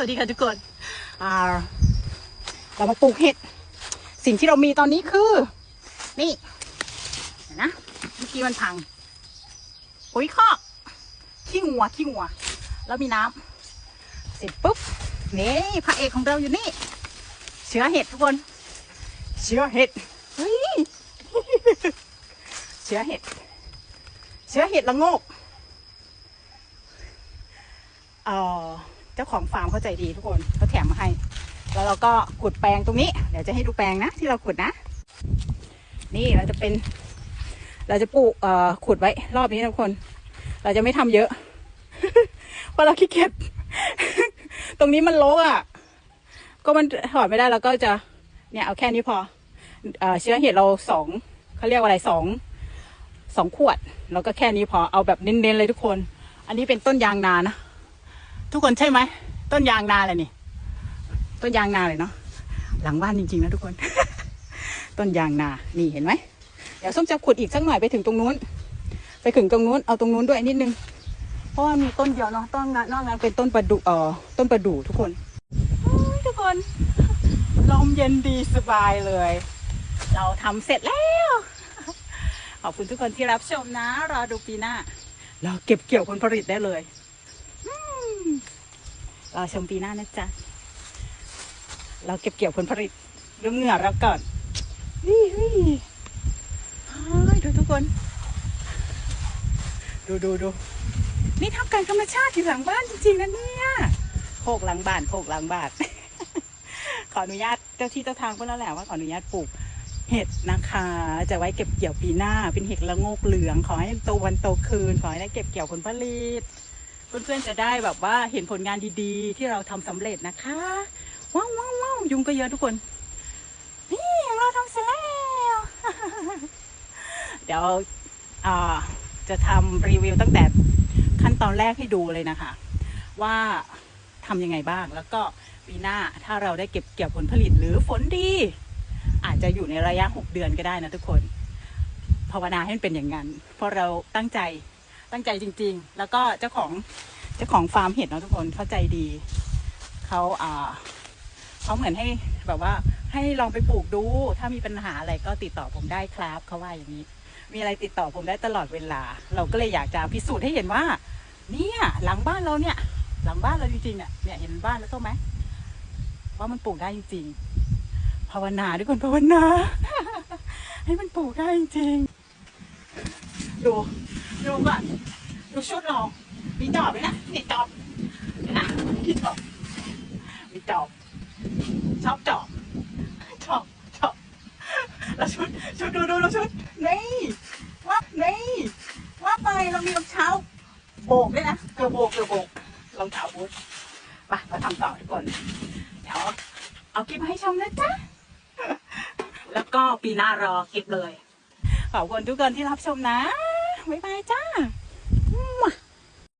วัสดีค่ะทุกคนเรามาปลูกเห็ด สิ่งที่เรามีตอนนี้คือ นี่นะเมื่อกี้มันพังปุ๋ยคอกขี้งัวขี้งัว แล้วมีน้ำเสร็จปุ๊บ นี่พระเอกของเราอยู่นี่ เชื้อเห็ดทุกคน เชื้อเห็ดเฮ้ยเชื้อเห็ด เชื้อเห็ดละโงกเอ่อ เจ้าของฟาร์มเขาใจดีทุกคนเขาแถมมาให้ แล้วเราก็ขุดแปลงตรงนี้ เดี๋ยวจะให้ดูแปลงนะที่เราขุดนะ นี่เราจะเป็น เราจะปลูกเอ่อขุดไว้รอบนี้ทุกคน เราจะไม่ทำเยอะเพราะเราขี้เกียจตรงนี้มันโลกอะ ก็มันถอดไม่ได้เราก็จะเนี่ยเอาแค่นี้พอเอ่อเชื้อเห็ดเราสองเขาเรียกว่าอะไรสองสองขวด แล้วก็แค่นี้พอเอาแบบเน้นๆเลยทุกคน อันนี้เป็นต้นยางนานะ ทุกคนใช่ไหมต้นยางนาเลยนี่ ต้นยางนาเลยเนาะหลังบ้านจริงๆนะทุกคน ต้นยางนา นี่เห็นไหมเดี๋ยวส้มจะขุดอีกสักหน่อยไปถึงตรงนู้น ไปถึงตรงนู้นเอาตรงนู้นด้วยนิดนึงเพราะว่ามีต้นเดียวเนาะต้นนั้นนอกนั้นเป็นต้นประดู่เอ่อต้นประดู่ทุกคนทุกคนลมเย็นดีสบายเลย เราทำเสร็จแล้วขอบคุณทุกคนที่รับชมนะ รอดูปีหน้า เราเก็บเกี่ยวผลผลิตได้เลย รอชมปีหน้านะจ๊ะ เราเก็บเกี่ยวผลผลิตดูเหงื่อเราก่อนวิวิเฮ้ยดูทุกคน ดูดูดูนี่ทำการธรรมชาติอยู่หลังบ้านจริงๆนะเนี่ยโคกหลังบ้านโคกหลังบ้านขออนุญาตเจ้าที่เจ้าทางก็แล้วแหละว่าขออนุญาตปลูกเห็ดนะคะ จะไว้เก็บเกี่ยวปีหน้า เป็นเห็ดละโงกเหลือง ขอให้โตวันโตคืน ขอให้ได้เก็บเกี่ยวผลผลิต เพื่อนๆจะได้แบบว่าเห็นผลงานดีๆ ที่เราทำสำเร็จนะคะ ว้าวว้าวว้าวยุงก็เยอะทุกคน นี่เราทำเสร็จแล้ว เดี๋ยวจะทำรีวิวตั้งแต่ขั้นตอนแรกให้ดูเลยนะคะ ว่าทำยังไงบ้างแล้วก็ปีหน้าถ้าเราได้เก็บเกี่ยวผลผลิตหรือฝนดี อาจจะอยู่ในระยะ 6 เดือนก็ได้นะทุกคนภาวนาให้มันเป็นอย่างนั้น เพราะเราตั้งใจ ตั้งใจจริง ๆ แล้วก็เจ้าของเจ้าของฟาร์มเห็ดเนาะทุกคนเข้าใจดีเขาอ่าเขาเหมือนให้แบบว่าให้ลองไปปลูกดู ถ้ามีปัญหาอะไรก็ติดต่อผมได้ครับเขาว่าอย่างนี้ มีอะไรติดต่อผมได้ตลอดเวลา เราก็เลยอยากจะพิสูจน์ให้เห็นว่า เนี่ย หลังบ้านเราเนี่ย หลังบ้านเราจริงๆเนี่ยเนี่ยเห็นบ้านแล้วก็ไหมว่ามันปลูกได้จริงๆภาวนาด้วยคนภาวนา ให้มันปลูกได้จริงๆดู ดูก่อนดูชุดเรามีจอบไหมนะนี่จอบนะมีจอบมีจอบชอบจอบชอบชอบแล้วชุดชุดดูดูดูชุดนี่ว่านี่ว่าไปเรามีรองเท้าโบกด้วยนะเกือบโบกเกือบโบกรองเท้าบูทไปมาทำต่อทุกคนเดี๋ยวเอาคลิปมาให้ชมนะจ๊ะแล้วก็ปีหน้ารอคลิปเลยขอบคุณทุกคนที่รับชมนะ บ๊ายบายจ้า